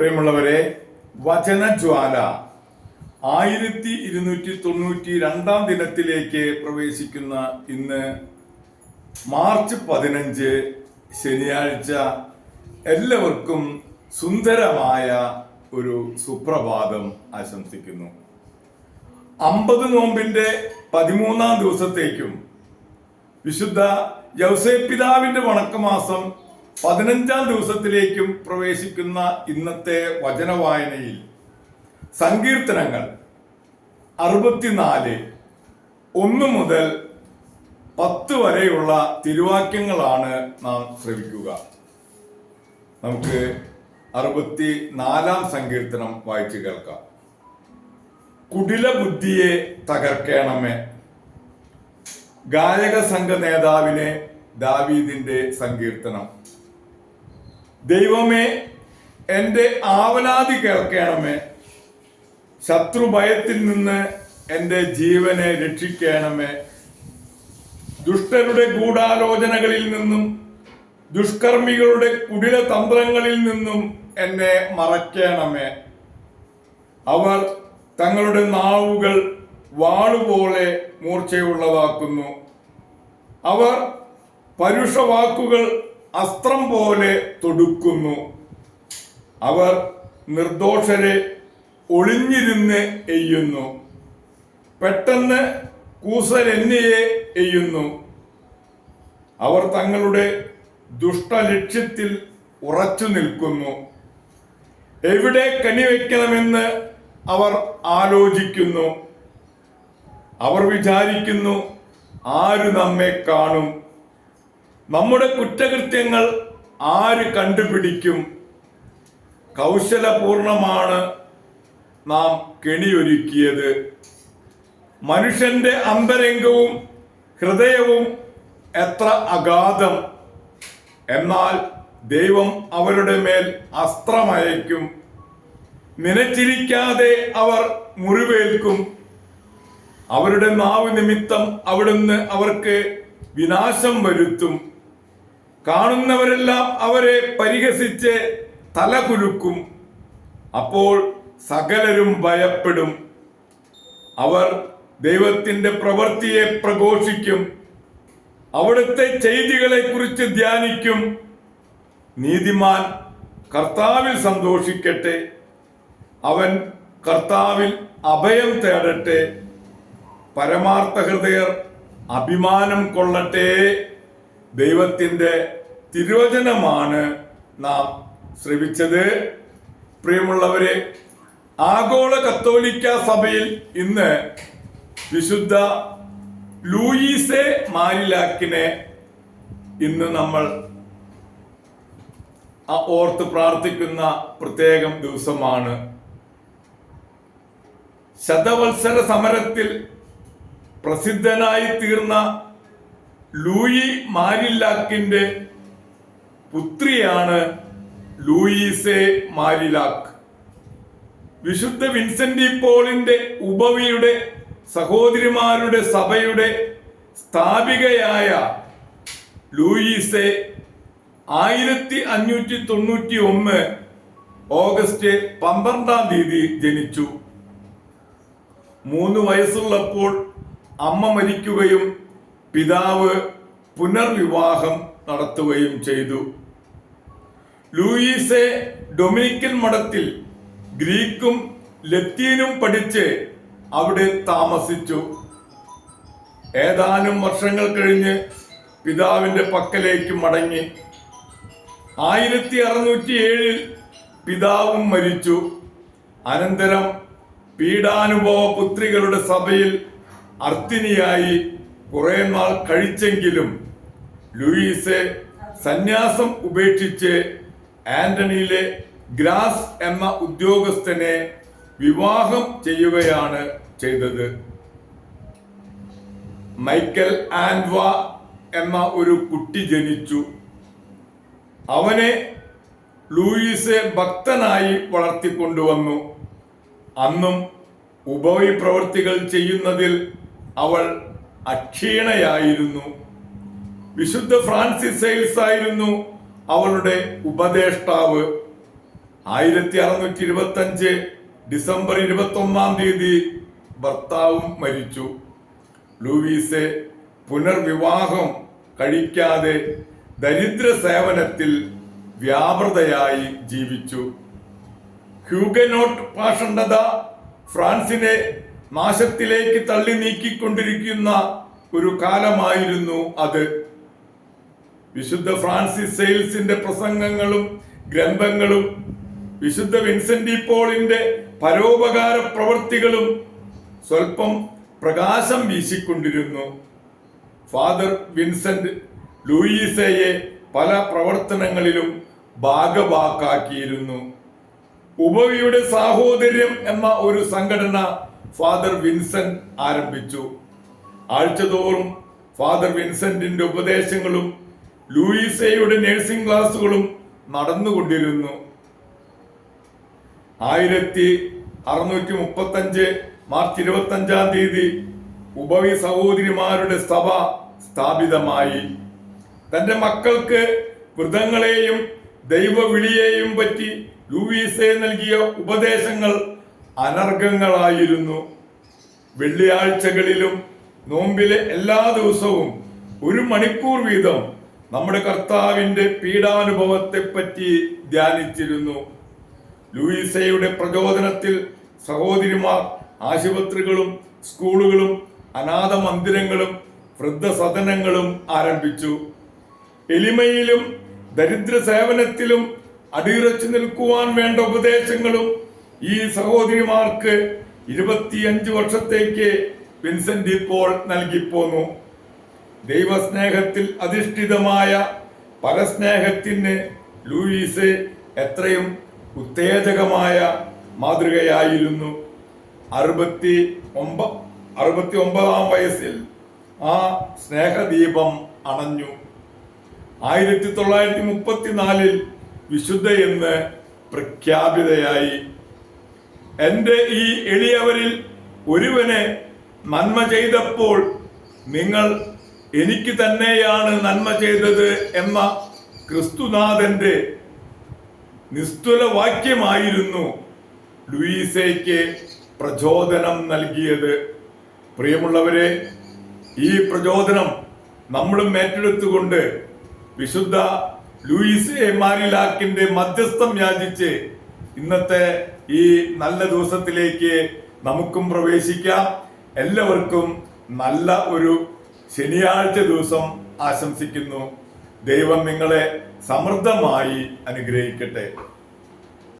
പ്രിയമുള്ളവരെ വചനജ്വാല ആയിരത്തി ഇരുന്നൂറ്റി തൊണ്ണൂറ്റി രണ്ടാം ദിനത്തിലേക്ക് പ്രവേശിക്കുന്ന ഇന്ന് മാർച്ച് പതിനഞ്ച് ശനിയാഴ്ച എല്ലാവർക്കും സുന്ദരമായ ഒരു സുപ്രഭാതം ആശംസിക്കുന്നു. അമ്പത് നോമ്പിന്റെ പതിമൂന്നാം ദിവസത്തേക്കും വിശുദ്ധ യൗസേ പിതാവിന്റെ വണക്കമാസം പതിനഞ്ചാം ദിവസത്തിലേക്കും പ്രവേശിക്കുന്ന ഇന്നത്തെ വചനവായനയിൽ സങ്കീർത്തനങ്ങൾ അറുപത്തിനാല് ഒന്ന് മുതൽ പത്ത് വരെയുള്ള തിരുവാക്യങ്ങളാണ് നാം ശ്രവിക്കുക. നമുക്ക് അറുപത്തി നാലാം സങ്കീർത്തനം വായിച്ചു കേൾക്കാം. കുടില ബുദ്ധിയെ തകർക്കണമേ. ഗായക സംഘ നേതാവിനെ ദാവീദിന്റെ സങ്കീർത്തനം. ദൈവമേ എന്റെ ആവലാതി കേൾക്കണമേ. ശത്രുഭയത്തിൽ നിന്ന് എന്റെ ജീവനെ രക്ഷിക്കണമേ. ദുഷ്ടരുടെ ഗൂഢാലോചനകളിൽ നിന്നും ദുഷ്കർമ്മികളുടെ കുടില തന്ത്രങ്ങളിൽ നിന്നും എന്നെ മറക്കണമേ അവർ തങ്ങളുടെ നാവുകൾ വാളുപോലെ മൂർച്ചയുള്ളതാക്കുന്നു. അവർ പരുഷവാക്കുകൾ അസ്ത്രം പോലെ തൊടുക്കുന്നു. അവർ നിർദോഷരെ ഒളിഞ്ഞിരുന്ന് എയ്യുന്നു. പെട്ടെന്ന് കൂസലെന്നയെ എയ്യുന്നു. അവർ തങ്ങളുടെ ദുഷ്ടലക്ഷ്യത്തിൽ ഉറച്ചു നിൽക്കുന്നു. എവിടെ കണിവെക്കണമെന്ന് അവർ ആലോചിക്കുന്നു. അവർ വിചാരിക്കുന്നു ആര് നമ്മെ കാണും. നമ്മുടെ കുറ്റകൃത്യങ്ങൾ ആര് കണ്ടുപിടിക്കും? കൗശലപൂർണമാണ് നാം കെണിയൊരുക്കിയത്. മനുഷ്യന്റെ അന്തരംഗവും ഹൃദയവും എത്ര അഗാധം. എന്നാൽ ദൈവം അവരുടെ മേൽ അസ്ത്രമയക്കും നനച്ചിരിക്കാതെ അവർ മുറിവേൽക്കും. അവരുടെ നാവ് നിമിത്തം അവിടുന്ന് അവർക്ക് വിനാശം വരുത്തും. കാണുന്നവരെല്ലാം അവരെ പരിഹസിച്ച് തലകുലുക്കും അപ്പോൾ സകലരും ഭയപ്പെടും. അവർ ദൈവത്തിന്റെ പ്രവൃത്തിയെ പ്രഘോഷിക്കും. അവിടുത്തെ ചെയ്തികളെ കുറിച്ച് ധ്യാനിക്കും. നീതിമാൻ കർത്താവിൽ സന്തോഷിക്കട്ടെ. അവൻ കർത്താവിൽ അഭയം തേടട്ടെ. പരമാർത്ഥ ഹൃദയർ അഭിമാനം കൊള്ളട്ടെ. ദൈവത്തിന്റെ തിരുവചനമാണ് നാം ശ്രവിച്ചത്. പ്രിയമുള്ളവരെ ആഗോള കത്തോലിക്ക സഭയിൽ ഇന്ന് വിശുദ്ധ ലൂയിസെ മാരിലാക്കിനെ ഇന്ന് നമ്മൾ ഓർത്ത് പ്രാർത്ഥിക്കുന്ന പ്രത്യേകം ദിവസമാണ്. ശതവത്സര സമരത്തിൽ പ്രസിദ്ധനായി തീർന്ന ലൂയി മാരിലാക്കിന്റെ പുത്രിയാണ് ലൂയിസെ മാരിലാക്ക്. വിശുദ്ധ വിൻസെന്റ് പോളിന്റെ ഉപവിയുടെ സഹോദരിമാരുടെ സഭയുടെ സ്ഥാപികയായ ലൂയിസെ ആയിരത്തി അഞ്ഞൂറ്റി തൊണ്ണൂറ്റി ഒന്ന് ഓഗസ്റ്റ് പന്ത്രണ്ടാം തീയതി ജനിച്ചു. മൂന്ന് വയസ്സുള്ളപ്പോൾ അമ്മ മരിക്കുകയും പിതാവ് പുനർവിവാഹം നടത്തുകയും ചെയ്തു. ലൂയിസെ ഡൊമിനിക്കൻ മഠത്തിൽ ഗ്രീക്കും ലത്തീനും പഠിച്ച് അവിടെ താമസിച്ചു. ഏതാനും വർഷങ്ങൾ കഴിഞ്ഞ് പിതാവിന്റെ പക്കലേക്ക് മടങ്ങി. ആയിരത്തി അറുന്നൂറ്റി ഏഴിൽ പിതാവും മരിച്ചു. അനന്തരം പീഡാനുഭവ പുത്രികളുടെ സഭയിൽ അർത്തിനിയായി കുറെ നാൾ കഴിച്ചെങ്കിലും ലൂയിസ് സന്യാസം ഉപേക്ഷിച്ച് ആന്റണിയിലെ ഗ്രാസ് എന്ന ഉദ്യോഗസ്ഥനെ വിവാഹം ചെയ്യുകയാണ് ചെയ്തത്. മൈക്കൽ ആൻഡ്വ എന്ന ഒരു കുട്ടി ജനിച്ചു. അവനെ ലൂയിസ് ഭക്തനായി വളർത്തിക്കൊണ്ടുവന്നു. അന്നും ഉപവി പ്രവൃത്തികൾ ചെയ്യുന്നതിൽ അവൾ അക്ഷീണയായിരുന്നു. വിശുദ്ധ ഫ്രാൻസിസ് സെയിൽസ് ആയിരുന്നു അവളുടെ ഉപദേഷ്ടാവ്. ആയിരത്തി അറുന്നൂറ്റി ഇരുപത്തി അഞ്ച് ഡിസംബർ ഇരുപത്തി ഒന്നാം തീയതി ഭർത്താവും മരിച്ചു. ലൂയിസെ പുനർവിവാഹം കഴിക്കാതെ ദരിദ്ര സേവനത്തിൽ വ്യാപൃതയായി ജീവിച്ചു. ഹ്യൂഗനോട്ട് പാഷണ്ഡത ഫ്രാൻസിനെ നാശത്തിലേക്ക് തള്ളി നീക്കിക്കൊണ്ടിരിക്കുന്ന ഒരു കാലമായിരുന്നു അത്. വിശുദ്ധ ഫ്രാൻസിസ് സെയിൽസിന്റെ പ്രസംഗങ്ങളും ഗ്രന്ഥങ്ങളും വിശുദ്ധ വിൻസെന്റ് പോളിന്റെ പരോപകാര പ്രവൃത്തികളും സ്വല്പം പ്രകാശം വീശിക്കൊണ്ടിരുന്നു. ഫാദർ വിൻസെന്റ് ലൂയിസയെ പല പ്രവർത്തനങ്ങളിലും ഭാഗവാക്കാക്കിയിരുന്നു. ഉപവിയുടെ സാഹോദര്യം എന്ന ഒരു സംഘടന ഫാദർ വിൻസെന്റ് ആരംഭിച്ചു. ആഴ്ചതോറും ഫാദർ വിൻസെന്റിന്റെ ഉപദേശങ്ങളും ലൂയിസയുടെ നഴ്സിംഗ് ക്ലാസ്സുകളും നടന്നുകൊണ്ടിരുന്നു. ആയിരത്തി അറുന്നൂറ്റി മുപ്പത്തി അഞ്ച് മാർച്ച് ഇരുപത്തി അഞ്ചാം തീയതി ഉപവി സഹോദരിമാരുടെ സഭ സ്ഥാപിതമായി. തന്റെ മക്കൾക്ക് വൃതങ്ങളെയും ദൈവവിളിയെയും പറ്റി ലൂയിസെ നൽകിയ ഉപദേശങ്ങൾ അനർഘങ്ങളായിരുന്നു. വെള്ളിയാഴ്ചകളിലും നോമ്പിലെ എല്ലാ ദിവസവും ഒരു മണിക്കൂർ വീതം നമ്മുടെ കർത്താവിന്റെ പീഡാനുഭവത്തെ പറ്റി ധ്യാനിച്ചിരുന്നു. ലൂയിസയുടെ പ്രചോദനത്തിൽ സഹോദരിമാർ ആശുപത്രികളും സ്കൂളുകളും അനാഥ മന്ദിരങ്ങളും വൃദ്ധസദനങ്ങളും ആരംഭിച്ചു. എളിമയിലും ദരിദ്ര സേവനത്തിലും അടിയുറച്ചു നിൽക്കുവാൻ വേണ്ട ഉപദേശങ്ങളും ഈ സഹോദരിമാർക്ക് ഇരുപത്തിയഞ്ച് വർഷത്തേക്ക് വിൻസെന്റ് ഇപ്പോൾ നൽകിപ്പോന്നു. ദൈവസ്നേഹത്തിൽ അധിഷ്ഠിതമായ പരസ്നേഹത്തിന് ലൂയിസ് എത്രയും ഉത്തേജകമായ മാതൃകയായിരുന്നു. അറുപത്തി ഒമ്പ അറുപത്തി ഒമ്പതാം വയസ്സിൽ ആ സ്നേഹദീപം അണഞ്ഞു. ആയിരത്തി തൊള്ളായിരത്തി മുപ്പത്തിനാലിൽ വിശുദ്ധ എന്ന് പ്രഖ്യാപിതയായി. എന്റെ ഈ എളിയവരിൽ ഒരുവനെ നന്മ ചെയ്തപ്പോൾ നിങ്ങൾ എനിക്ക് തന്നെയാണ് നന്മ ചെയ്തത് എന്ന ക്രിസ്തുനാഥന്റെ നിസ്തുല വാക്യമായിരുന്നു ലൂയിസയ്ക്ക് പ്രചോദനം നൽകിയത്. പ്രിയമുള്ളവരെ ഈ പ്രചോദനം നമ്മളും ഏറ്റെടുത്തുകൊണ്ട് വിശുദ്ധ ലൂയിസെ മാരിലാക്കിന്റെ മധ്യസ്ഥം യാചിച്ച് ഇന്നത്തെ ഈ നല്ല ദിവസത്തിലേക്ക് നമുക്കും പ്രവേശിക്കാം. എല്ലാവർക്കും നല്ല ഒരു ശനിയാഴ്ച ദിവസം ആശംസിക്കുന്നു. ദൈവം നിങ്ങളെ സമൃദ്ധമായി അനുഗ്രഹിക്കട്ടെ.